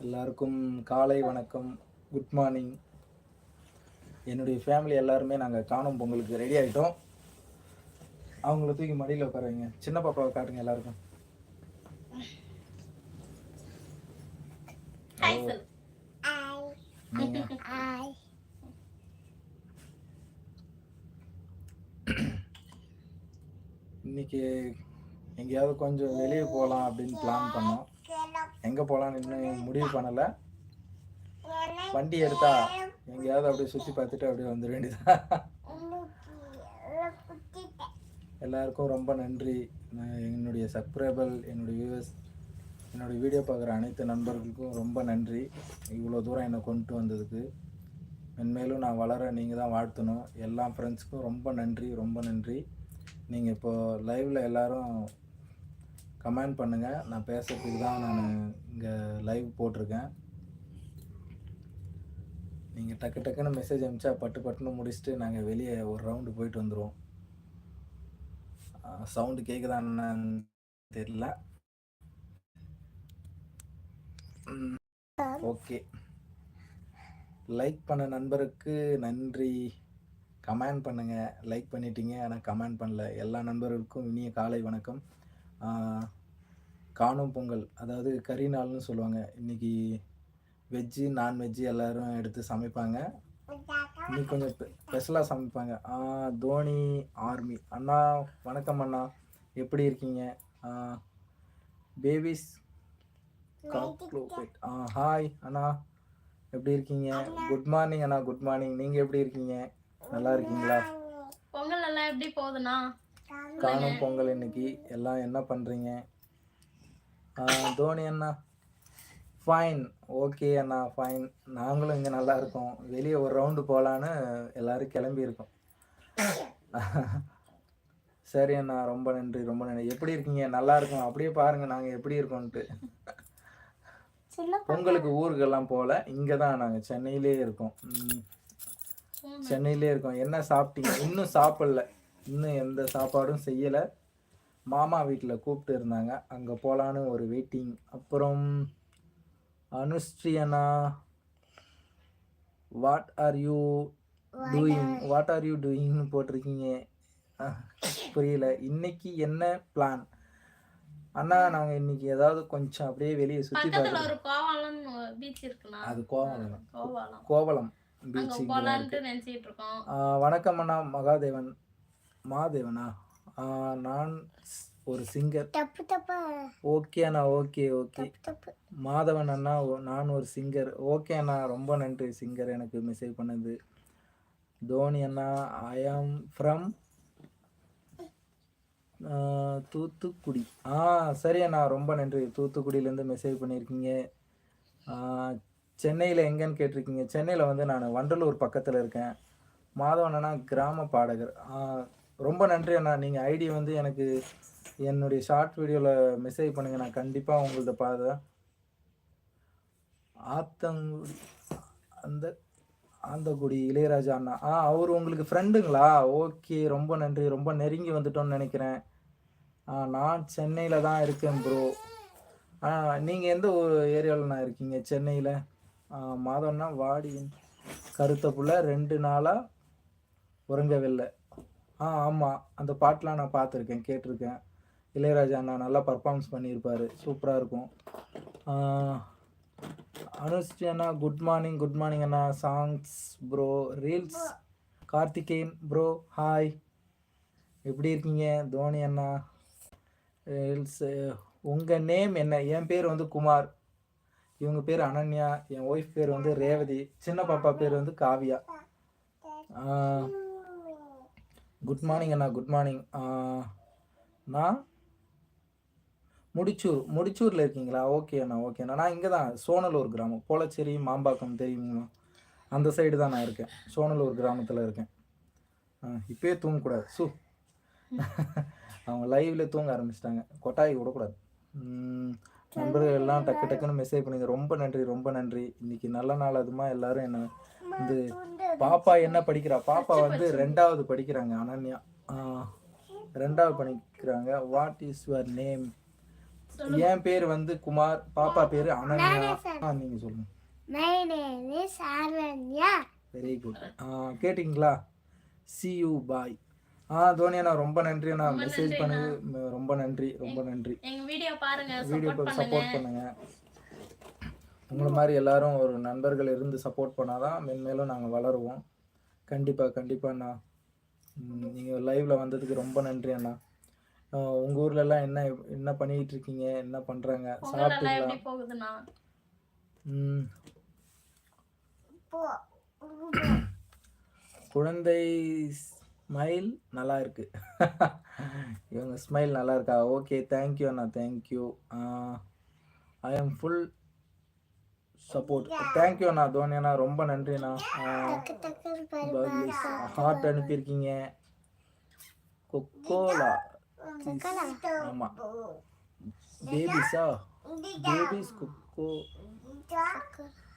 எல்லாருக்கும் காலை வணக்கம் குட் மார்னிங் என்னுடைய ஃபேமிலி எல்லாருமே நாங்கள் காணும் பொங்கலுக்கு ரெடி ஆகிட்டோம் அவங்கள தூக்கி மடியில் உட்கார வைங்க. சின்ன பாப்பாவை காட்டுங்க எல்லாருக்கும். இன்னைக்கு எங்கேயாவது கொஞ்சம் வெளியே போகலாம் அப்படின்னு பிளான் பண்ணோம். எங்கே போகலான்னு இன்னும் முடிவு பண்ணலை. வண்டி எடுத்தா எங்கேயாவது அப்படியே சுற்றி பார்த்துட்டு அப்படியே வந்துட வேண்டியதான் எல்லாருக்கும் ரொம்ப நன்றி. நான் என்னுடைய சப்ஸ்கிரைபர் என்னுடைய வியூவர்ஸ் என்னுடைய வீடியோ பார்க்குற அனைத்து நண்பர்களுக்கும் ரொம்ப நன்றி. இவ்வளோ தூரம் என்னை கொண்டு வந்ததுக்கு. மென்மேலும் நான் வளர நீங்கள் தான் வாழ்த்தணும். எல்லா ஃப்ரெண்ட்ஸுக்கும் ரொம்ப நன்றி ரொம்ப நன்றி. நீங்கள் இப்போது லைவில் எல்லோரும் கமெண்ட் பண்ணுங்கள் நான் பேசுறதுக்கு தான் நான் இங்கே லைவ் போட்டிருக்கேன். நீங்கள் டக்கு டக்குன்னு மெசேஜ் அனுப்பிச்சா பட்டு பட்டுன்னு முடிச்சுட்டு நாங்கள் வெளியே ஒரு ரவுண்டு போயிட்டு வந்துடுவோம் சவுண்டு கேட்குதான்னு தெரியல. ஓகே லைக் பண்ண நண்பருக்கு நன்றி. கமெண்ட் பண்ணுங்க. லைக் பண்ணிட்டீங்க ஆனால் கமெண்ட் பண்ணல. எல்லா நண்பர்களுக்கும் இனிய காலை வணக்கம். காணும் பொங்கல் அதாவது கறி நாள்னு சொல்லுவாங்க. இன்னைக்கு வெஜ்ஜு நான்வெஜ்ஜு எல்லாரும் எடுத்து சமைப்பாங்க. இன்னைக்கு கொஞ்சம் ஸ்பெஷலாக சமைப்பாங்க. தோனி ஆர்மி. அண்ணா வணக்கம் அண்ணா. எப்படி இருக்கீங்க? பேபிஸ் ஆ ஹாய் அண்ணா. எப்படி இருக்கீங்க? குட் மார்னிங் அண்ணா குட் மார்னிங். நீங்கள் எப்படி இருக்கீங்க? நல்லா இருக்கீங்களா? பொங்கல் எல்லாம் எப்படி போகுதுண்ணா? காணும் பொங்கல் இன்னைக்கு. எல்லாம் என்ன பண்ணுறீங்க தோனி அண்ணா. ஃபைன் ஓகே அண்ணா ஃபைன் நாங்களும் இங்கே நல்லா இருக்கோம். வெளியே ஒரு ரவுண்டு போகலான்னு எல்லாரும் கிளம்பி இருக்கோம். சரி அண்ணா ரொம்ப நன்றி ரொம்ப நன்றி. எப்படி இருக்கீங்க? நல்லா இருக்கோம். அப்படியே பாருங்க நாங்கள் எப்படி இருக்கோன்ட்டு பொங்கலுக்கு ஊருக்கெல்லாம் போகல இங்கே தான் நாங்கள் சென்னையிலே இருக்கோம். சென்னையிலே இருக்கோம். என்ன சாப்பிட்டீங்க? இன்னும் சாப்பிடல. இன்னும் எந்த சாப்பாடும் செய்யலை. மாமா வீட்டில் கூப்பிட்டு இருந்தாங்க. அங்கே போகலான்னு ஒரு வெயிட்டிங் அப்புறம் அண்ணா what are you doing what are you டூயிங்னு போட்டிருக்கீங்க. புரியல. இன்னைக்கு என்ன பிளான் அண்ணா நாங்கள் இன்னைக்கு ஏதாவது கொஞ்சம் அப்படியே வெளியே சுற்றி இருக்குண்ணா. அது கோவலம். கோவாலம் பீச் வணக்கம் அண்ணா. மகாதேவன். மாதேவனா? நான் ஒரு சிங்கர் தப்பு தப்பு? ஓகே அண்ணா ஓகே ஓகே தப்பு மாதவன் அண்ணா நான் ஒரு சிங்கர் ஓகே அண்ணா ரொம்ப நன்றி சிங்கர் எனக்கு மெசேஜ் பண்ணது. தோனி அண்ணா ஐ ஆம் ஃப்ரம் தூத்துக்குடி. ஆ சரி அண்ணா ரொம்ப நன்றி. தூத்துக்குடியிலேருந்து மெசேஜ் பண்ணியிருக்கீங்க. சென்னையில் எங்கன்னு கேட்டிருக்கீங்க. சென்னையில் வந்து நான் வண்டலூர் பக்கத்தில் இருக்கேன். மாதவன் அண்ணா கிராம பாடகர். ரொம்ப நன்றி அண்ணா. நீங்கள் ஐடி வந்து எனக்கு என்னுடைய ஷார்ட் வீடியோவில் மெசேஜ் பண்ணுங்கள் நான் கண்டிப்பாக உங்கள்கிட்ட பாத ஆத்தங்குடி அந்த ஆந்தக்குடி இளையராஜா அண்ணா. ஆ அவர் உங்களுக்கு ஃப்ரெண்டுங்களா ஓகே ரொம்ப நன்றி. ரொம்ப நெருங்கி வந்துட்டோம்னு நினைக்கிறேன். ஆ நான் சென்னையில் தான் இருக்கேன் ப்ரோ ஆ நீங்கள் எந்த ஏரியாவில் நான் இருக்கீங்க? சென்னையில்? மாதம்னா வாடி கருத்த புள்ள ரெண்டு நாளாக உறங்கவில்லை ஆ ஆமாம் அந்த பாட்டெலாம் நான் பார்த்துருக்கேன் கேட்டிருக்கேன். இளையராஜா அண்ணா நல்லா பர்ஃபார்மன்ஸ் பண்ணியிருப்பார். சூப்பராக இருக்கும். அனுஷ்டி அண்ணா குட் மார்னிங் குட் மார்னிங் அண்ணா. Songs bro reels Karthikeyan bro hi எப்படி இருக்கீங்க? தோனி அண்ணா. ரீல்ஸ் உங்கள் நேம் என்ன? என் பேர் வந்து குமார். இவங்க பேர் அனன்யா. என் ஒய்ஃப் பேர் வந்து ரேவதி. சின்ன பாப்பா பேர் வந்து காவியா. குட் மார்னிங் அண்ணா குட் மார்னிங் நான் முடிச்சூர் முடிச்சூரில் இருக்கீங்களா? ஓகே அண்ணா ஓகே அண்ணா. நான் இங்கே தான் சோனலூர் கிராமம். போலச்சேரி மாம்பாக்கம் தெரியுமா? அந்த சைடு தான் நான் இருக்கேன். சோனலூர் கிராமத்தில் இருக்கேன். ஆ, இப்பயே தூங்கக்கூடாது. சு. அவங்க லைவ்ல தூங்க ஆரம்பிச்சிட்டாங்க. கொட்டாய் விடக்கூடாது. நண்பர்கள் எல்லாம் டக்கு டக்குன்னு மெசேஜ் பண்ணுங்க. ரொம்ப நன்றி ரொம்ப நன்றி. இன்னைக்கு நல்ல நாள் அதுமா. எல்லாரும் என்ன வந்து பாப்பா என்ன படிக்கிறா? பாப்பா வந்து ரெண்டாவது படிக்கிறாங்க அனன்யா. ரெண்டாவது படிக்கிறாங்க. வாட் இஸ் யுவர் நேம் என் பேர் வந்து குமார் பாப்பா பேரு அனன்யா. நீங்க சொல்லுங்க. My name is Aranya. Very good கேட்டிங்களா? சி யூ பாய் ஆ தோனி அண்ணா ரொம்ப நன்றி அண்ணா. மெசேஜ் பண்ணது ம, ரொம்ப நன்றி ரொம்ப நன்றி. எங்க வீடியோ பாருங்க வீடியோ சப்போர்ட் பண்ணுங்க. உங்களை மாதிரி எல்லாரும் ஒரு நண்பர்கள் இருந்து சப்போர்ட் பண்ணாதான் மென்மேலும் நாங்கள் வளருவோம். கண்டிப்பாக கண்டிப்பாக அண்ணா. நீங்கள் லைவில் வந்ததுக்கு ரொம்ப நன்றி அண்ணா. ஆஹ் உங்க ஊர்ல எல்லாம் என்ன என்ன பண்ணிட்டு இருக்கீங்க? என்ன எல்லாம் சாப்பிட்டீங்களா? ம். குழந்தை ஸ்மைல் நல்லா இருக்கு. இவங்க ஸ்மைல் நல்லா இருக்கா? Okay thank you Anna thank you I am full support thank you அண்ணா தோனி அண்ணா. ரொம்ப நன்றி அண்ணா ஹார்ட் அனுப்பியிருக்கீங்க. கொக்கோலா ஆமா. பேபிஸா பேபிஸ் கொக்கோ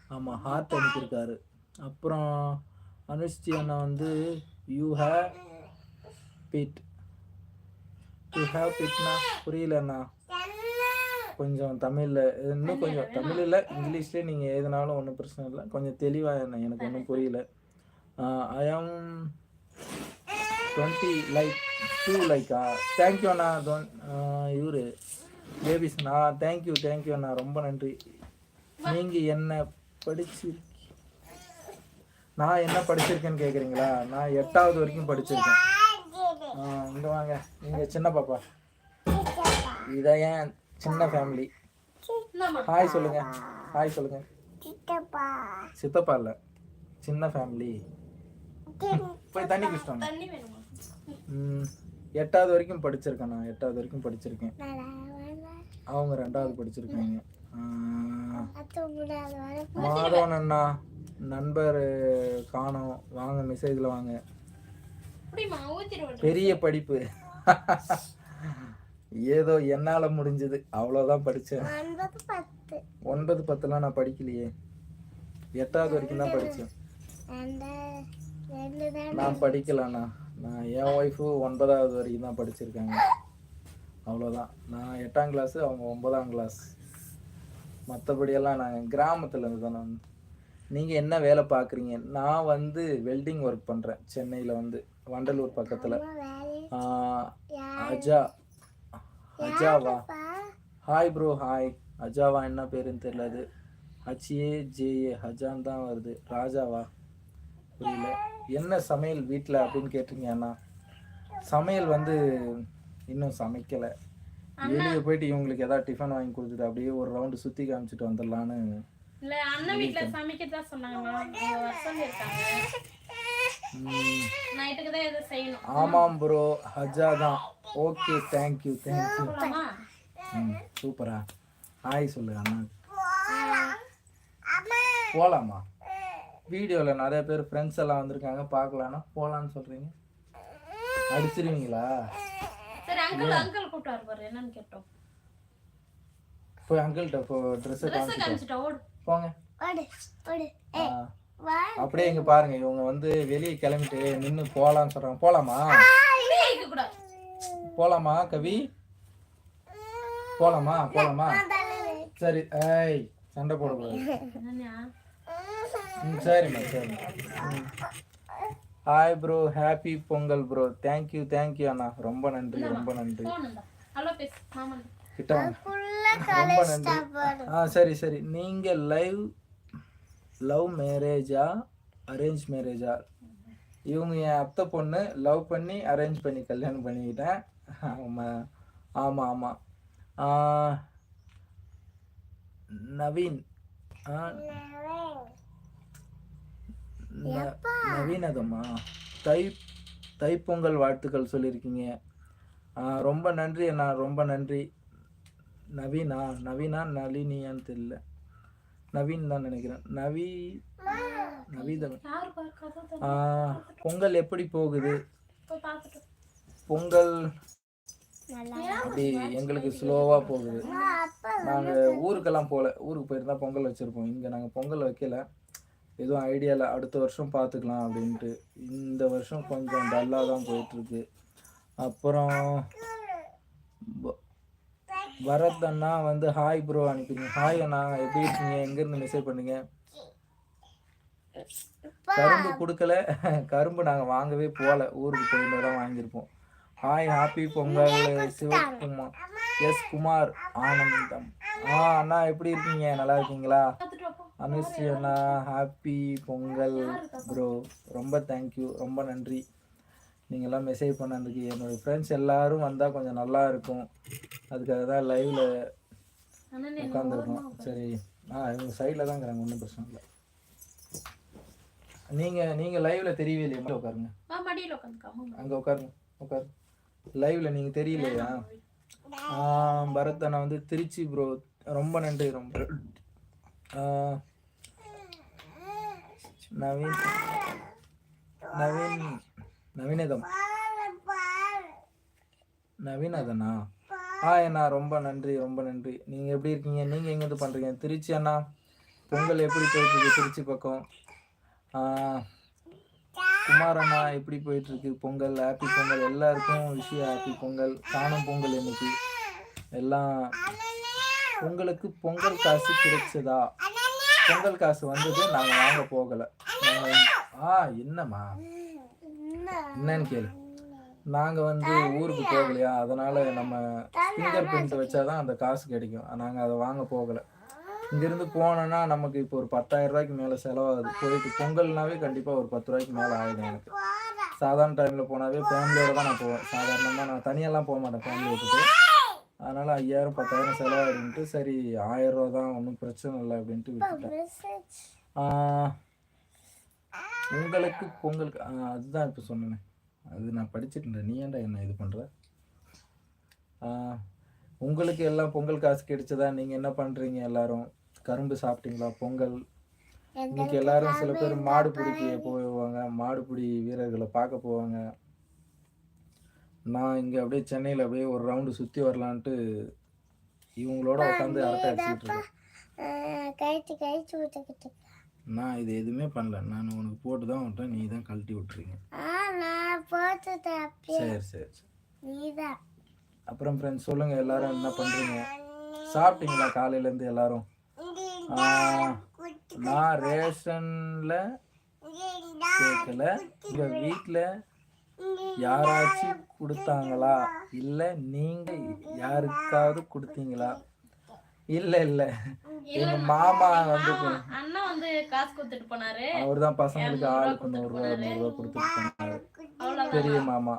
ஆமாம் ஹார்ட் அனுப்பியிருக்காரு. அப்புறம் அனுஷ்டி அண்ணா வந்து you have pet you have பிட்னா புரியலண்ணா கொஞ்சம் தமிழில் இன்னும் கொஞ்சம் தமிழ் இல்லை இங்கிலீஷ்லேயே நீங்கள் எதுனாலும் ஒன்றும் பிரச்சனை இல்லை. கொஞ்சம் தெளிவாக என்ன எனக்கு ஒன்றும் புரியல. I am twenty like to Lyca thank you அண்ணா தோன் இவரு பேபிஸ் அண்ணா தேங்க்யூ தேங்க்யூ அண்ணா ரொம்ப நன்றி. நீங்கள் என்ன படிச்சு நான் என்ன படிச்சிருக்கேன்னு கேட்குறீங்களா நான் எட்டாவது வரைக்கும் படிச்சிருக்கேன். இங்க வாங்க. நீங்க சின்ன பாப்பா. இதான் ஏன் சின்ன ஃபேமிலி. ஹாய் சொல்லுங்க. ஹாய் சொல்லுங்க. Chittappa. சித்தப்பா இல்ல. சின்ன ஃபேமிலி போய் தண்ணி குடிச்சிட்டோம் தண்ணி வேணுமா? ம், எட்டாவது வரைக்கும் படிச்சிருக்கேன் நான். எட்டாவது வரைக்கும் படிச்சிருக்கேன். அவங்க ரெண்டாவது படிச்சிருக்காங்க. ஆ, மாதவன் அண்ணா நண்பர் காணோம். வாங்க மெசேஜில் வாங்க. பெரிய படிப்பு. ஏதோ என்னால முடிஞ்சது. அவ்வளோதான் படித்தேன் ஒன்பது பத்து. ஒன்பது பத்துலாம் நான் படிக்கலையே. எட்டாவது வரைக்கும் தான் படித்தேன் நான் படிக்கலண்ணா. நான் என் ஒய்ஃபு ஒன்பதாவது வரைக்கும் தான் படிச்சிருக்காங்க. அவ்வளோதான் நான் எட்டாம் கிளாஸு அவங்க ஒன்பதாம் கிளாஸ் மற்றபடியெல்லாம் நான் கிராமத்தில் இருந்து தானே நீங்கள் என்ன வேலை பார்க்குறீங்க நான் வந்து வெல்டிங் ஒர்க் பண்ணுறேன் சென்னையில் வந்து. வண்டலூர் பக்கத்தில். அஜா. அஜாவா. ஹாய் ப்ரோ ஹாய் அஜாவா என்ன பேருன்னு தெரியல அது ஹச்ஏ ஜேஏ ஹஜான் தான் வருது. ராஜாவா? புரியல. என்ன சமையல் வீட்டில் அப்படின்னு கேட்டிருங்க அண்ணா? சமையல் வந்து இன்னும் சமைக்கலை. வெளியே போயிட்டு இவங்களுக்கு ஏதாவது டிஃபன் வாங்கி கொடுத்துட்டு அப்படியே ஒரு ரவுண்டு சுற்றி காமிச்சிட்டு வந்துடலான்னு இல்ல அண்ணன் வீட்ல சமைக்கதா சொன்னாங்க. தான் ஆமாம் ப்ரோ ஹஜா தான். ஓகே தேங்க்யூ தேங்க்யூ ம் சூப்பரா ஹாய் சொல்லு அண்ணா. போகலாமா வீடியோவில் நிறைய பேர் ஃப்ரெண்ட்ஸ் எல்லாம் வந்திருக்காங்க பார்க்கலான்னா போகலான்னு சொல்கிறீங்க அடிச்சிருவீங்களா? சரி அங்கிள் அங்கிள் கூப்பிட்டு பாரு என்னன்னு கேட்டோம். போய் அங்கிள்கிட்ட இப்போ ட்ரெஸ்ஸை ட்ரெஸ் காமிச்சிட்டு காமிச்சிட்டா ஓடு. போங்க. அப்படியே இங்கே பாருங்க இவங்க வந்து வெளியே கிளம்பிட்டு நின்று போகலான்னு சொல்கிறாங்க போகலாமா இப்படியே இருக்க கூடாது. போகலாமா கவி? போகலாமா போகலாமா சரி ஏய் சண்டை போடக்கூடாது ம் சரிம்மா சரிம்மா. Hi bro happy Pongal bro thank you thank you அண்ணா. ரொம்ப நன்றி ரொம்ப நன்றி. கிட்ட வாங்க. ஃபுல்ல ரொம்ப நன்றி. ஆ சரி சரி. நீங்கள் லைவ் லவ் மேரேஜா அரேஞ்ச் மேரேஜா? இவங்க என் அத்தை பொண்ணு லவ் பண்ணி அரேஞ்ச் பண்ணி கல்யாணம் பண்ணிக்கிட்டேன். ஆமாம் ஆமாம் ஆமாம் நவீன். ஆ, ந- நவீனதம்மா. தை தைப்பொங்கல் வாழ்த்துக்கள் சொல்லியிருக்கீங்க. ரொம்ப நன்றி அண்ணா ரொம்ப நன்றி. நவீனா நவீனா நளினியான்னு தெரியல. நவீன் தான் நினைக்கிறேன். நவி நவீதம் யாரு பார்க்காத ஆ, பொங்கல் எப்படி போகுது? பொங்கல் நல்லா அப்படி எங்களுக்கு ஸ்லோவாக போகுது. நாங்கள் ஊருக்கெல்லாம் போகல ஊருக்கு போயிருந்தா பொங்கல் வச்சுருப்போம். இங்கே நாங்கள் பொங்கல் வைக்கல. எதுவும் ஐடியாவில் அடுத்த வருஷம் பார்த்துக்கலாம் அப்படின்ட்டு. இந்த வருஷம் கொஞ்சம் டல்லாக தான் போயிட்டுருக்கு அப்புறம் பரத் அண்ணா வந்து ஹாய் ப்ரோ அனுப்பிங்க ஹாய் அண்ணா எப்படி இருக்கீங்க? எங்கேருந்து மெசேஜ் பண்ணீங்க? கரும்பு கொடுக்கல. கரும்பு நாங்கள் வாங்கவே போகல ஊருக்கு போயிருந்தா தான் வாங்கியிருப்போம். Hi happy Pongal. Sivakumar S Kumar. ஆனந்தம். ஆ அண்ணா எப்படி இருக்கீங்க? நல்லா இருக்கீங்களா. அனுஸ்ரீ அண்ணா ஹாப்பி பொங்கல் ப்ரோ ரொம்ப தேங்க்யூ ரொம்ப நன்றி. நீங்கள்லாம் மெசேஜ் பண்ணதுக்கு என்னோடய ஃப்ரெண்ட்ஸ் எல்லாரும் வந்தால் கொஞ்சம் நல்லா இருக்கும். அதுக்காக தான் லைவில் உட்காந்துருக்கோம் சரி. ஆ இவங்க சைடில் தான் இருக்கிறாங்க ஒன்றும் பிரச்சனை இல்லை. நீங்கள் நீங்கள் லைவில் தெரியவே இல்லையா மட்டும் உட்காருங்க. அங்கே உட்காருங்க உட்காரு. லைவில் நீங்கள் தெரியலையா? ஆ, பரத் அண்ணா வந்து திருச்சி ப்ரோ ரொம்ப நன்றி ரொம்ப நவீன் நவீன். நவீனதம். நவீனதனா? ஆ அண்ணா ரொம்ப நன்றி ரொம்ப நன்றி. நீங்கள் எப்படி இருக்கீங்க? நீங்கள் எங்கேருந்து பண்ணுறீங்க திருச்சி அண்ணா? பொங்கல் எப்படி போயிட்டு இருக்கு திருச்சி பக்கம்? குமார் அண்ணா எப்படி போயிட்டு இருக்கு பொங்கல்? ஹாப்பி பொங்கல். எல்லாருக்கும் விஷயம் ஹாப்பி பொங்கல். காணும் பொங்கல் இன்னைக்கு. எல்லாம் உங்களுக்கு பொங்கல் காசு கிடைச்சதா? பொங்கல் காசு வந்தது நாங்கள் வாங்க போகலை. ஆ என்னம்மா? என்னன்னு கேளு. நாங்கள் வந்து ஊருக்கு போகலையா? அதனால நம்ம ஃபிங்கர் பிரிண்ட் வச்சாதான் அந்த காசு கிடைக்கும். நாங்கள் அதை வாங்க போகலை. இங்கேருந்து போனோன்னா நமக்கு இப்போ ஒரு பத்தாயிரம் ரூபாய்க்கு மேலே செலவாகுது. போயிட்டு பொங்கல்னாவே கண்டிப்பாக ஒரு பத்து ரூபாய்க்கு மேலே ஆகிடும் எனக்கு. சாதாரண டைமில் போனாவே ஃபேமிலியோட தான் நான் போவேன். சாதாரணமாக நான் தனியாலாம் போக மாட்டேன் ஃபேமிலி விட்டுட்டு. அதனால் ஐயாயிரம் பத்தாயிரம் செலவாயிடுன்ட்டு சரி ஆயிரம் ரூபா தான் ஒன்றும் பிரச்சனை இல்லை அப்படின்ட்டு விட்டுட்டேன். உங்களுக்கு பொங்கலுக்கு அதுதான் இப்போ சொன்னேனே. அது நான் படிச்சுட்டு நீ ஏன்டா என்ன இது பண்ணுற உங்களுக்கு எல்லாம் பொங்கல் காசு கிடைச்சதா? நீங்கள் என்ன பண்ணுறீங்க எல்லாரும்? கரும்பு சாப்பிட்டீங்களா? பொங்கல்? இன்னைக்கு எல்லாரும் சில பேர் மாடு பிடிக்க போவாங்க. மாடுபிடி வீரர்களை பார்க்க போவாங்க. நான் இங்கே அப்படியே சென்னையில் அப்படியே ஒரு ரவுண்டு சுற்றி வரலான்ட்டு இவங்களோட உட்காந்து அரட்டை அடிச்சுட்டு இருக்கேன். கழிச்சு கழிச்சு விட்டுக்கிட்டு நான் இது எதுவுமே பண்ணல. நான் உனக்கு போட்டு தான் விட்டேன். நீ தான் கழட்டி விட்டுறீங்க சரி சரி சரி. அப்புறம் ஃப்ரெண்ட்ஸ் சொல்லுங்கள் எல்லாரும் என்ன பண்ணுறீங்க சாப்பிட்டீங்களா காலையிலேருந்து எல்லாரும்? நான் ரேஷனில் கேட்கல உங்கள் வீட்டில் யாராச்சும் கொடுத்தாங்களா? இல்லை நீங்கள் யாருக்காவது கொடுத்தீங்களா? இல்லை இல்லை. எங்கள் மாமா வந்து அண்ணன் வந்து காசு கொடுத்துட்டு போனாரு. அவர் தான் பசங்களுக்கு ஆளுக்கு நூறுரூவா நூறுரூவா கொடுத்துட்டு போனாரு. பெரிய மாமா.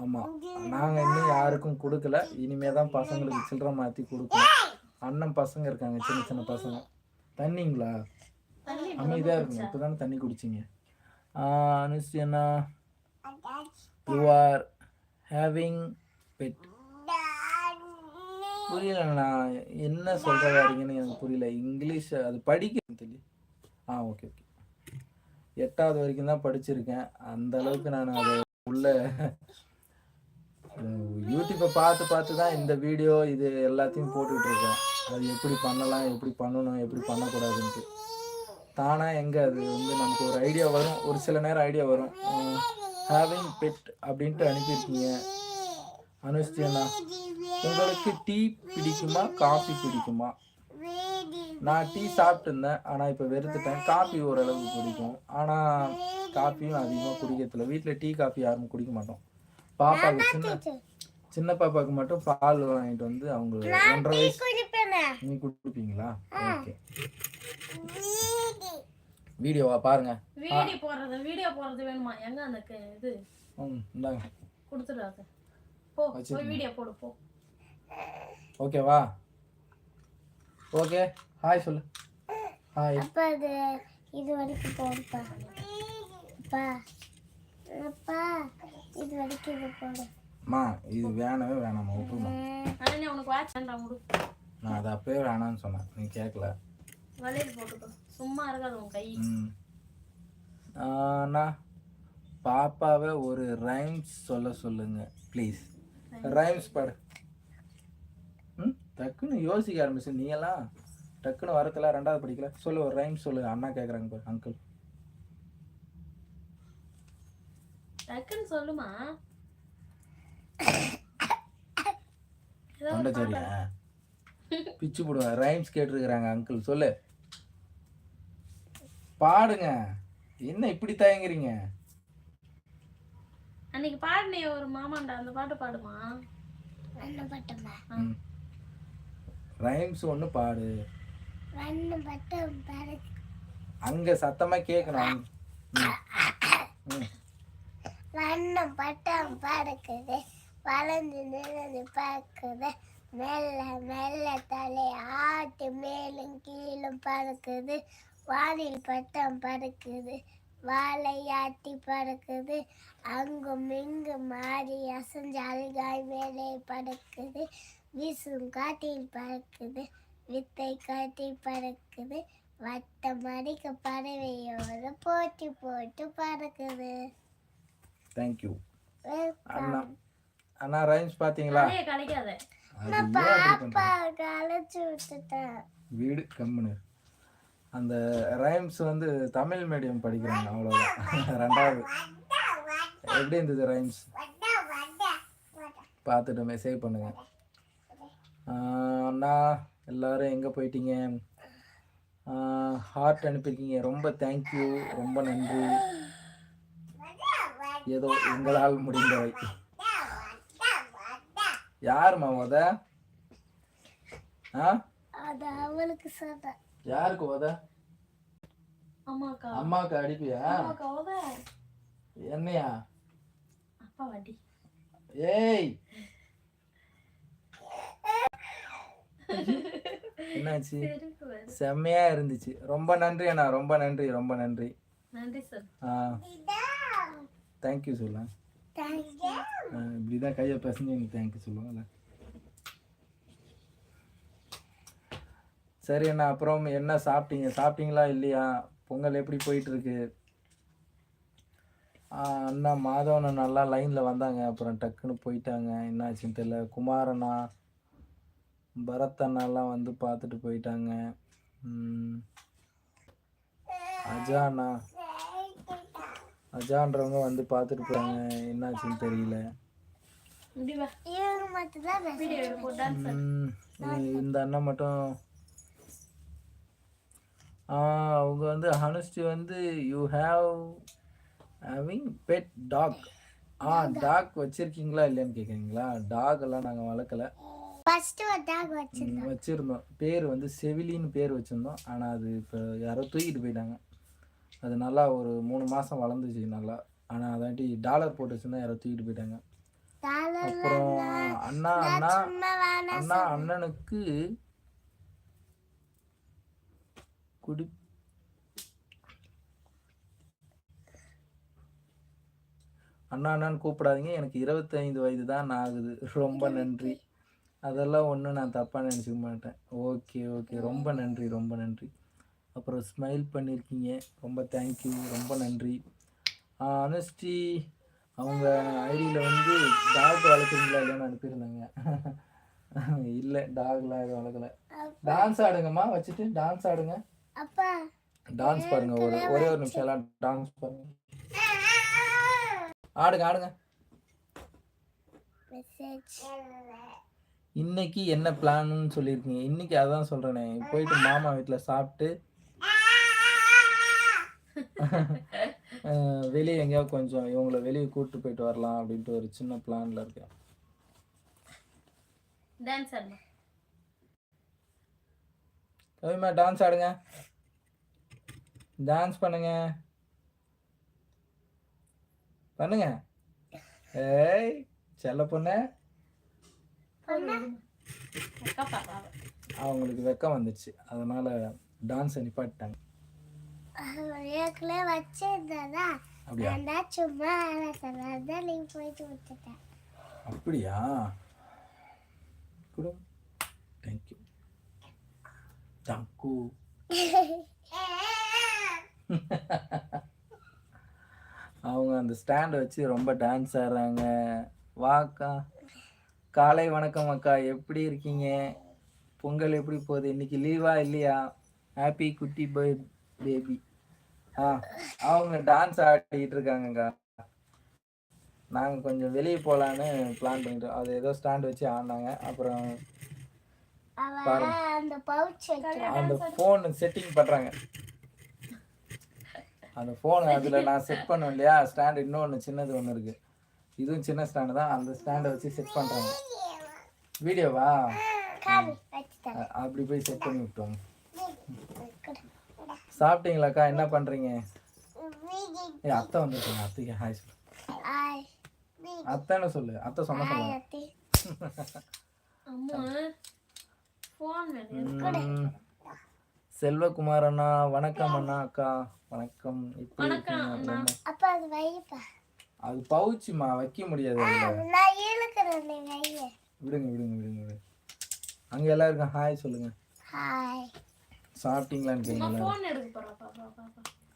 ஆமாம் நாங்கள் இன்னும் யாருக்கும் கொடுக்கல. இனிமே தான் பசங்களுக்கு சில்லறை மாற்றி கொடுக்கணும். அண்ணன் பசங்க இருக்காங்க சின்ன சின்ன பசங்க. தண்ணிங்களா? தண்ணி அமைதியாக இருக்குங்க இப்போ தானே தண்ணி குடிச்சிங்க. அண்ணா. யூ ஆர் ஹேவிங் பெட் புரியலண்ணா. என்ன சொல்ற வரீங்கன்னு எனக்கு புரியல. இங்கிலீஷ் அது படிக்க தெரியும் ஆ ஓகே ஓகே. எட்டாவது வரைக்கும் தான் படிச்சிருக்கேன். அந்த அளவுக்கு நான் அதை உள்ள யூடியூப்பை பார்த்து பார்த்து தான் இந்த வீடியோ இது எல்லாத்தையும் போட்டுக்கிட்டு இருக்கேன் அது எப்படி பண்ணலாம் எப்படி பண்ணணும் எப்படி பண்ணக்கூடாதுன்ட்டு. தானாக எங்கே அது வந்து நமக்கு ஒரு ஐடியா வரும். ஒரு சில நேரம் ஐடியா வரும். ஹேவிங் பெட் அப்படின்ட்டு அனுப்பியிருக்கீங்க. அனுஷ்டியண்ணா உங்களுக்கு டீ பிடிக்குமா காஃபி பிடிக்குமா? நான் டீ சாப்பிட்டு இருந்தேன் ஆனால் இப்போ வெறுத்துட்டேன். காஃபி ஓரளவுக்கு பிடிக்கும். ஆனால் காஃபியும் அதிகமாக குடிக்கிறதில்ல. வீட்டில் டீ காஃபி யாரும் குடிக்க மாட்டோம். பாப்பாவுக்கு சின்ன சின்ன பாப்பாவுக்கு மட்டும் பால் வாங்கிட்டு வந்து அவங்க ஒன்றரை வயசு குடிப்பேனே நீ குடிப்பீங்களா? ஓகே. வீடியோவா? பாருங்க. வீடியோ போடுறது வீடியோ போடுறது வேணுமா? எங்க அந்த இது? ம் இந்தாங்க. கொடுத்துடாது போ போய் வீடியோ போடு போ. ஓகேவா? ஓகே ஹாய் சொல்லு. ஹாய் அப்பா இது வரைக்கும் போடுப்பா. அப்பா அப்பா இது வரைக்கும் இது போடு. அம்மா இது வேணவே வேணாம்மா விட்டுருமா. உனக்கு வாட்ச் வேண்டாம் கொடு நான் அதை அப்பவே வேணாம்னு சொன்னேன். நீ கேட்கல போட்டுக்கோ. சும்மா இருக்காது உன் கை. அண்ணா பாப்பாவை ஒரு ரைம்ஸ் சொல்ல சொல்லுங்க ப்ளீஸ் ரைம்ஸ் பாடு. டக்குன்னு யோசிக்க ஆரம்பிச்சு நீ எல்லாம் டக்குன்னு வரத்துல ரெண்டாவது படிக்கல. சொல்லு ஒரு ரைம்ஸ் சொல்லு. அண்ணா கேட்குறாங்க பாரு அங்கிள் டக்குன்னு சொல்லுமா. சரியா பிச்சு போடுவேன் ரைம்ஸ் கேட்டிருக்கிறாங்க அங்கிள் சொல்லு. பாடுங்க. என்ன இப்படி தயங்குறீங்க? அன்னைக்கு பாடினே ஒரு மாமாண்டா அந்த பாட்டு பாடுமா? வண்ண பட்டமா ரைம்ஸ் ஒன்று பாடு. வண்ண பட்டம் பறக்கு அங்க சத்தமா கேட்கணும். வண்ணம் பட்டம் பறக்குது வளர்ந்து நின்று பார்க்குது. மெல்ல மெல்ல தலை ஆட்டு மேலும் கீழும் பறக்குது வானில் பட்டம் பறக்குது வாழையாட்டி பறக்குது அங்கும் இங்கும் மாறி அசைஞ்சு அழுகாய் மேலே பறக்குது வீசும் காட்டில் பறக்குது வித்தை காட்டி பறக்குது வட்டம் அடிக்க பறவையோடு போட்டி போட்டு பறக்குது. தேங்க்யூ. அண்ணா அண்ணா ரைம்ஸ் பாத்தீங்களா? பாப்பாவுக்கு அழைச்சி விட்டுட்டேன். வீடு கம்முனு அந்த ரைம்ஸ் வந்து தமிழ் மீடியம் படிக்கிறாங்க அவ்வளோதான் ரெண்டாவது. எப்படி இருந்தது ரைம்ஸ் பார்த்துட்டு மெசேஜ் பண்ணுங்க. ஆஹ் அண்ணா எல்லாரும் எங்கே போயிட்டீங்க? ஹார்ட் அனுப்பியிருக்கீங்க. ரொம்ப தேங்க்யூ ரொம்ப நன்றி. ஏதோ எங்களால் முடிந்தவை யாரும்மா உத அவளுக்கு யாருக்கு உத அம்மாக்கா. அடிப்பியா? என்னையா? ஏய்! என்னாச்சு. செம்மையா இருந்துச்சு. ரொம்ப நன்றி அண்ணா. ரொம்ப நன்றி. ரொம்ப நன்றி. நன்றி சார். ஆ. தேங்க்யூ சொல்ல. தேங்க்யூ இப்படிதான் கையை பேசுங்க எனக்கு தேங்க்யூ சொல்லுவாங்கல்ல சரி அண்ணா அப்புறம் என்ன சாப்பிட்டீங்க? சாப்பிட்டீங்களா இல்லையா? பொங்கல் எப்படி போயிட்டு இருக்கு ஆ, அண்ணா மாதவன் நல்லா லைனில் வந்தாங்க. அப்புறம் டக்குன்னு போயிட்டாங்க. என்னாச்சுன்னு தெரியல. குமாரண்ணா பரத் அண்ணாலாம் வந்து பார்த்துட்டு போயிட்டாங்க. ம், அஜா அண்ணா அஜான்றவங்க வந்து பார்த்துட்டு போகிறாங்க என்னாச்சுன்னு தெரியல. இந்த அண்ணன் மட்டும். ஆ அவங்க வந்து ஹனுஸ்டி வந்து you have having pet dog ah dog வச்சிருக்கீங்களா இல்லையான்னு கேட்குறீங்களா டாக் எல்லாம் நாங்கள் வளர்க்கல. வச்சிருந்தோம். பேர் வந்து செவிலின்னு பேர் வச்சிருந்தோம். ஆனால் அது இப்போ யாரோ தூக்கிட்டு போயிட்டாங்க. அது நல்லா ஒரு மூணு மாதம் வளர்ந்துச்சு நல்லா. ஆனால் அதாட்டி டாலர் போட்டு வச்சிருந்தா யாரோ தூக்கிட்டு போயிட்டாங்க. அப்புறம் அண்ணா அண்ணா அண்ணா அண்ணனுக்கு குடி அண்ணா அண்ணான்னு கூப்பிடாதீங்க. எனக்கு இருபத்தைந்து வயது தான் ஆகுது. ரொம்ப நன்றி. அதெல்லாம் ஒன்றும் நான் தப்பாக நினச்சிக்க மாட்டேன். ஓகே ஓகே ரொம்ப நன்றி ரொம்ப நன்றி. அப்புறம் ஸ்மைல் பண்ணியிருக்கீங்க ரொம்ப தேங்க்யூ ரொம்ப நன்றி. அனுஸ்டி அவங்க ஐடியில் வந்து டாக் வளர்க்குறீங்களா இல்லைன்னு அனுப்பியிருந்தாங்க. இல்லை டாக்லாம் எதுவும் வளர்க்கல. டான்ஸ் ஆடுங்கம்மா வச்சுட்டு டான்ஸ் ஆடுங்க. டான்ஸ் பாருங்க ஒரு ஒரே ஒரு நிமிஷம் எல்லாம் டான்ஸ் பாருங்க. ஆடுங்க ஆடுங்க. மெசேஜ் இன்னைக்கு என்ன பிளான்னு சொல்லியிருக்கீங்க. இன்னைக்கு அதான் சொல்றேனே. போயிட்டு மாமா வீட்டில் சாப்பிட்டு வெளியே எங்கேயாவது கொஞ்சம் இவங்கள வெளியே கூப்பிட்டு போயிட்டு வரலாம் அப்படின்ட்டு ஒரு சின்ன பிளான்ல இருக்கேன். கவிமா டான்ஸ் ஆடுங்க. டான்ஸ் பண்ணுங்க. பண்ணுங்க. ஏய் செல்ல பொண்ணு. அவங்களுக்கு வெக்கம் வந்துச்சு. அதனால டான்ஸை வச்சிருந்ததா? அப்படியா? குடு. தேங்க்யூ தேங்க்யூ அவங்க அந்த ஸ்டாண்டை வச்சு ரொம்ப டான்ஸ் ஆடுறாங்க. வாக்கா. காலை வணக்கம் அக்கா. எப்படி இருக்கீங்க? பொங்கல் எப்படி போகுது? இன்னைக்கு லீவா இல்லையா? ஹாப்பி குட்டி பாய் பேபி ஆ அவங்க டான்ஸ் ஆடிட்டு இருக்காங்கக்கா நாங்கள் கொஞ்சம் வெளியே போகலான்னு பிளான் பண்ணிட்டோம். அது ஏதோ ஸ்டாண்ட் வச்சு ஆடினாங்க. அப்புறம் அந்த ஃபோன் செட்டிங் பண்றாங்க. அந்த ஃபோன் அதில் நான் செட் பண்ணுவேன் இல்லையா? ஸ்டாண்ட் இன்னொன்று சின்னது ஒன்று இருக்கு. இதுவும் சின்ன ஸ்டாண்டு தான். அந்த ஸ்டாண்டை வச்சு செட் பண்றாங்க. வீடியோவா? அப்படி போய் செட் பண்ணி விட்டோம். சாப்பிட்டீங்களாக்கா? என்ன பண்றீங்க? ஏ அத்தை வந்துருக்காங்க அத்தைக்கு ஹாய் சொல்லு. அத்தைன்னு சொல்லு. அத்தை சொன்ன சொல்லுங்க. செல்வகுமார் அண்ணா வணக்கம் அண்ணா. அக்கா வணக்கம் அப்ப அது பவுச்சுமா வைக்க முடியாது விடுங்க விடுங்க விடுங்க விடுங்க. அங்க எல்லாருக்கும் ஹாய் சொல்லுங்க. ஹாய் சாப்பிட்டீங்களான்னு கேளுங்க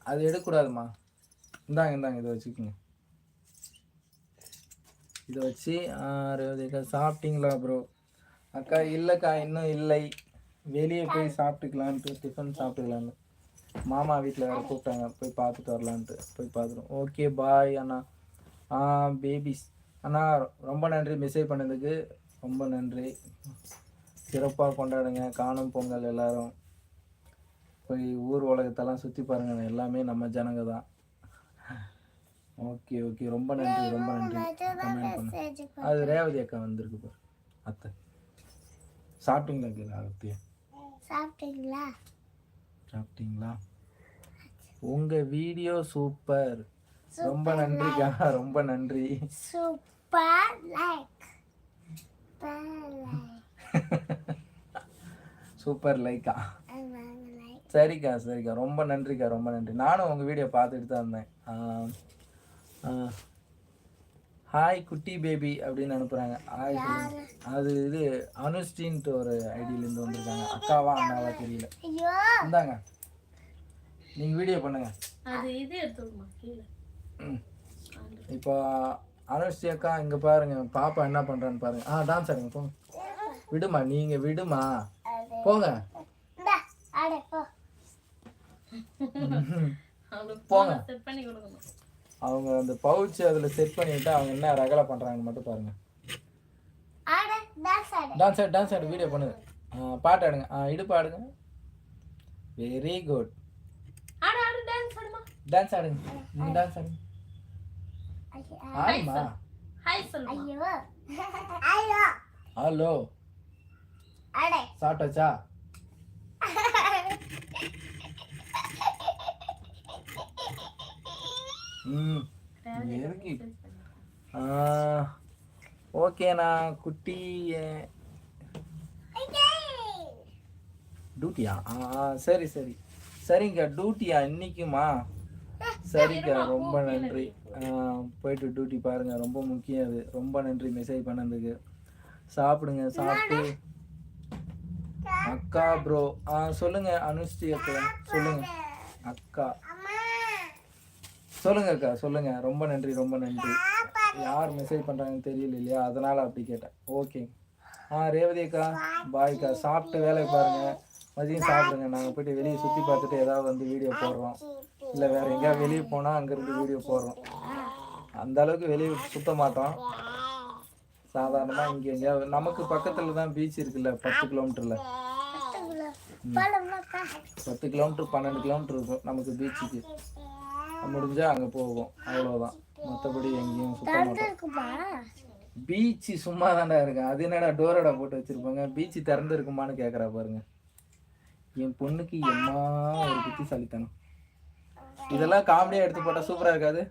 அது எடுக்கக்கூடாதுமா இந்தாங்க இந்தாங்க இதை வச்சுக்கோங்க. இதை வச்சு சாப்பிட்டீங்களா ப்ரோ அக்கா இல்லைக்கா இன்னும் இல்லை. வெளியே போய் சாப்பிட்டுக்கலான்ட்டு டிஃபன் சாப்பிட்டுக்கலான்னு. மாமா வீட்டில் வேறு கூப்பிட்டாங்க. போய் பார்த்துட்டு வரலான்ட்டு போய் பார்த்துருவோம் ஓகே பாய் அண்ணா. பேபிஸ் அண்ணா ரொம்ப நன்றி மெசேஜ் பண்ணதுக்கு. ரொம்ப நன்றி. சிறப்பாக கொண்டாடுங்க. காணும் பொங்கல் எல்லாரும். போய் ஊர் உலகத்தெல்லாம் சுற்றி பாருங்க எல்லாமே நம்ம ஜனங்க தான். Okay okay. ரொம்ப நன்றி ரொம்ப நன்றி. கமெண்ட் பண்ணு. அது ரேவதி அக்கா வந்திருக்கு பாரு. அத்தை. சாப்பிட்டீங்களா கேளு அத்தைய? சாப்பிட்டீங்களா? சாப்பிட்டீங்களா? உங்க வீடியோ சூப்பர் ரொம்ப நன்றிக்கா ரொம்ப நன்றி. சூப்பர் லைக் லைக் சூப்பர் லைக்கா லைக் சரிக்கா சரிக்கா ரொம்ப நன்றிக்கா ரொம்ப நன்றி. நானும் உங்கள் வீடியோ பார்த்துட்டு தான் இருந்தேன். ஹாய் குட்டி பேபி அப்படின்னு அனுப்புகிறாங்க ஹாய். அது இது அனுஸ்டின்ட்டு ஒரு ஐடியிலேருந்து வந்திருக்காங்க. அக்காவா அண்ணாவா தெரியல. இந்தாங்க. நீங்கள் வீடியோ பண்ணுங்க. அது இது எடுத்துக்கமா கீழே. ம். இப்போ அனுஷ்டி அக்கா இங்கே பாருங்க பாப்பா என்ன பண்ணுறான்னு பாருங்க. ஆ டான்ஸ் ஆடுங்க போங்க. விடுமா நீங்கள் விடுமா? போங்க. போங்க. அவங்க அந்த பவுச் அதில் செட் பண்ணிவிட்டு அவங்க என்ன ரகலை பண்ணுறாங்கன்னு மட்டும் பாருங்க. ஆடு டான்ஸ் ஆடு. டான்ஸ் ஆடு டான்ஸ் ஆடு வீடியோ பண்ணுங்க பாட்டு ஆடுங்க. ஆ இடுப்பு ஆடுங்க. வெரி குட் ஆடு ஆடு டான்ஸ் ஆடுமா? டான்ஸ் ஆடுங்க. நீங்க டான்ஸ் ஆடுங்க. ஆடுமா ஹாய் சொல்லுமா. ஐயோ. ஐயோ ஹலோ. ஆடு சாப்பிட்டாச்சா? ம். எதுக்கு ஓகேண்ணா குட்டி டியூட்டியா ஆ சரி சரி. சரிங்க டியூட்டியா இன்னைக்குமா? சரிக்கா ரொம்ப நன்றி. போயிட்டு டியூட்டி பாருங்க ரொம்ப முக்கியம் அது. ரொம்ப நன்றி மெசேஜ் பண்ணதுக்கு. சாப்பிடுங்க சாப்பிட்டு. அக்கா ப்ரோ ஆ சொல்லுங்க அனுஷ்டி அக்கா. சொல்லுங்க. அக்கா. சொல்லுங்க அக்கா சொல்லுங்க. ரொம்ப நன்றி ரொம்ப நன்றி. யார் மெசேஜ் பண்றாங்கன்னு தெரியல இல்லையா? அதனால அப்படி கேட்டேன். ஓகே ஆ ரேவதி அக்கா பாய்க்கா சாப்பிட்டு வேலையை பாருங்க. மதியம் சாப்பிடுங்க. நாங்கள் போயிட்டு வெளியே சுற்றி பார்த்துட்டு ஏதாவது வந்து வீடியோ போடுறோம். இல்லை வேற எங்கேயாவது வெளியே போனால் அங்கேருந்து வீடியோ போடுறோம். அந்த அளவுக்கு வெளியே சுத்த மாட்டோம். சாதாரணமாக இங்கே எங்கேயாவது நமக்கு பக்கத்தில் தான் பீச் இருக்குல்ல பத்து கிலோமீட்டரில் பத்து கிலோமீட்டர் பன்னெண்டு கிலோமீட்டர் இருக்கும் நமக்கு பீச்சுக்கு முடிஞ்சா அங்கே போவோம். அவ்வளோதான் மற்றபடி எங்கேயும் சுத்த மாட்டோம். பீச்சு சும்மா தாண்டா இருக்கு. அது என்னடா டோரடா போட்டு வச்சிருப்பாங்க? பீச்சு திறந்து இருக்குமான்னு கேட்குறா பாருங்க. என் பொண்ணுக்கு எம்மா ஒரு புத்திசாலித்தனம் இதெல்லாம் காமெடியா எடுத்து போட்டா சூப்பரா இருக்காது.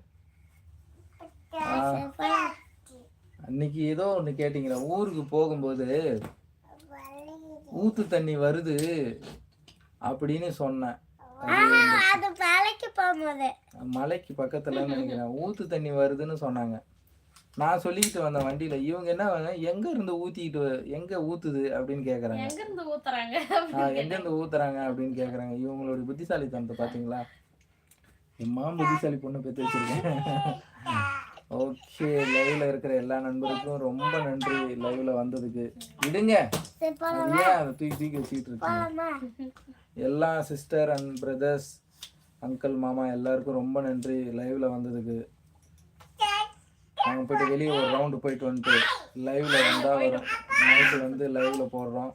அன்னைக்கு ஏதோ ஒன்று கேட்டீங்களா? ஊருக்கு போகும்போது ஊத்து தண்ணி வருது அப்படின்னு சொன்னேன். மலைக்கு பக்கத்துல நினைக்கிறேன். ஊத்து தண்ணி வருதுன்னு சொன்னாங்க. நான் சொல்லிக்கிட்டு வந்தேன் வண்டியில இவங்க என்ன எங்க இருந்து ஊத்திக்கிட்டு வ- எங்க ஊத்துது அப்படின்னு கேக்குறாங்க. எங்க இருந்து ஊத்துறாங்க எங்க இருந்து ஊத்துறாங்க அப்படின்னு கேக்குறாங்க. இவங்களோட புத்திசாலித்தனத்தை பாத்தீங்களா? எம்மா புத்திசாலி பொண்ணு பெற்று வச்சிருக்கேன். ஓகே லைவ்ல இருக்கிற எல்லா நண்பருக்கும் ரொம்ப நன்றி. லைவ்ல வந்ததுக்கு. விடுங்க. தூக்கி தூக்கி வச்சுக்கிட்டு இருக்கீங்க? எல்லா சிஸ்டர் அண்ட் பிரதர்ஸ் அங்கிள் மாமா எல்லாருக்கும் ரொம்ப நன்றி. லைவ்ல வந்ததுக்கு. நாங்கள் போயிட்டு வெளியே ஒரு ரவுண்டு போயிட்டு வந்துட்டு லைவ்ல வந்தா வரும். நைட்டு வந்து லைவ்ல போடுறோம்.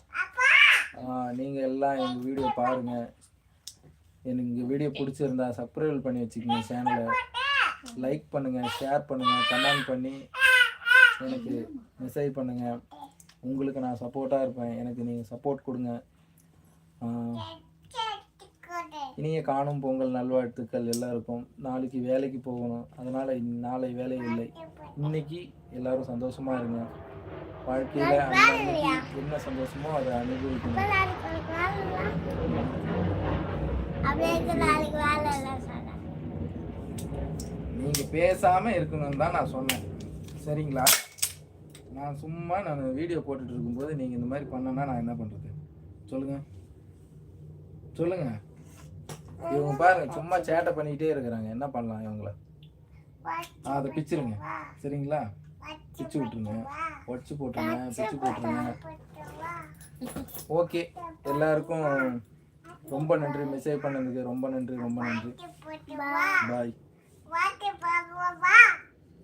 நீங்கள் எல்லாம் எங்கள் வீடியோ பாருங்கள் எனக்கு வீடியோ பிடிச்சிருந்தா சப்ஸ்கிரைப் பண்ணி வச்சுக்கோங்க சேனலை லைக் பண்ணுங்கள் ஷேர் பண்ணுங்கள் கமெண்ட் பண்ணி எனக்கு மெசேஜ் பண்ணுங்கள் உங்களுக்கு நான் சப்போர்ட்டாக இருப்பேன். எனக்கு நீங்கள் சப்போர்ட் கொடுங்க. இனிய காணும் பொங்கல் நல்வாழ்த்துக்கள் எல்லாருக்கும். நாளைக்கு வேலைக்கு போகணும். அதனால் நாளை வேலை இல்லை. இன்னைக்கு எல்லாரும் சந்தோஷமா இருங்க. வாழ்க்கையில் அன்னைக்கு என்ன சந்தோஷமோ அதை அனுபவிக்கணும். நீங்கள் பேசாமல் இருக்கணும்னு தான் நான் சொன்னேன். சரிங்களா? நான் சும்மா நான் வீடியோ போட்டுட்டு இருக்கும்போது நீங்கள் இந்த மாதிரி பண்ணனா நான் என்ன பண்ணுறது சொல்லுங்கள் சொல்லுங்கள் இவங்க பாருங்க சும்மா சேட்டை பண்ணிக்கிட்டே இருக்கிறாங்க. என்ன பண்ணலாம் இவங்கள? அதை பிச்சிருங்க. சரிங்களா? பிச்சு விட்டுருங்க. உடச்சு போட்டுருங்க பிச்சு போட்டுருங்க. ஓகே. எல்லாருக்கும் ரொம்ப நன்றி. மெசேஜ் பண்ணதுக்கு ரொம்ப நன்றி ரொம்ப நன்றி. பாய்